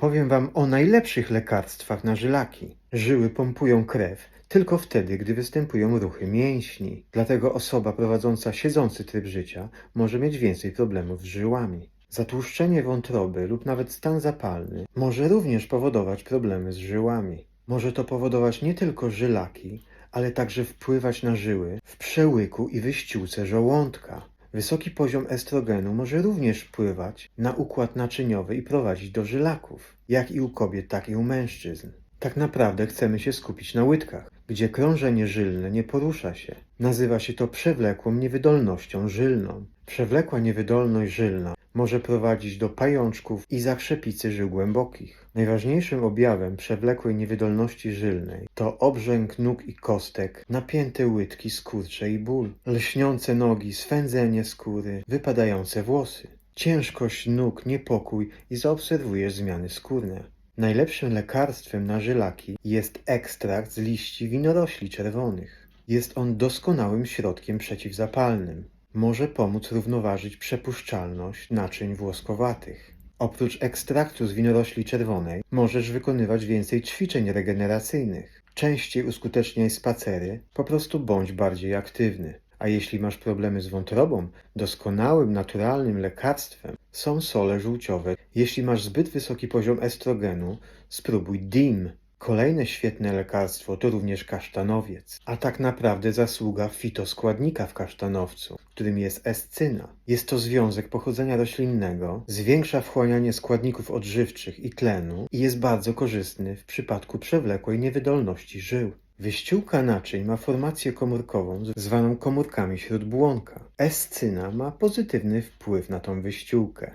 Powiem Wam o najlepszych lekarstwach na żylaki. Żyły pompują krew tylko wtedy, gdy występują ruchy mięśni. Dlatego osoba prowadząca siedzący tryb życia może mieć więcej problemów z żyłami. Zatłuszczenie wątroby lub nawet stan zapalny może również powodować problemy z żyłami. Może to powodować nie tylko żylaki, ale także wpływać na żyły w przełyku i wyściółce żołądka. Wysoki poziom estrogenu może również wpływać na układ naczyniowy i prowadzić do żylaków, jak i u kobiet, tak i u mężczyzn. Tak naprawdę chcemy się skupić na łydkach, gdzie krążenie żylne nie porusza się. Nazywa się to przewlekłą niewydolnością żylną. Przewlekła niewydolność żylna może prowadzić do pajączków i zakrzepicy żył głębokich. Najważniejszym objawem przewlekłej niewydolności żylnej to obrzęk nóg i kostek, napięte łydki, skurcze i ból, lśniące nogi, swędzenie skóry, wypadające włosy, ciężkość nóg, niepokój i zaobserwujesz zmiany skórne. Najlepszym lekarstwem na żylaki jest ekstrakt z liści winorośli czerwonych. Jest on doskonałym środkiem przeciwzapalnym. Może pomóc równoważyć przepuszczalność naczyń włoskowatych. Oprócz ekstraktu z winorośli czerwonej możesz wykonywać więcej ćwiczeń regeneracyjnych. Częściej uskuteczniaj spacery, po prostu bądź bardziej aktywny. A jeśli masz problemy z wątrobą, doskonałym, naturalnym lekarstwem są sole żółciowe. Jeśli masz zbyt wysoki poziom estrogenu, spróbuj DIM. Kolejne świetne lekarstwo to również kasztanowiec, a tak naprawdę zasługa fitoskładnika w kasztanowcu, którym jest escyna. Jest to związek pochodzenia roślinnego, zwiększa wchłanianie składników odżywczych i tlenu i jest bardzo korzystny w przypadku przewlekłej niewydolności żył. Wyściółka naczyń ma formację komórkową zwaną komórkami śródbłonka. Escyna ma pozytywny wpływ na tą wyściółkę.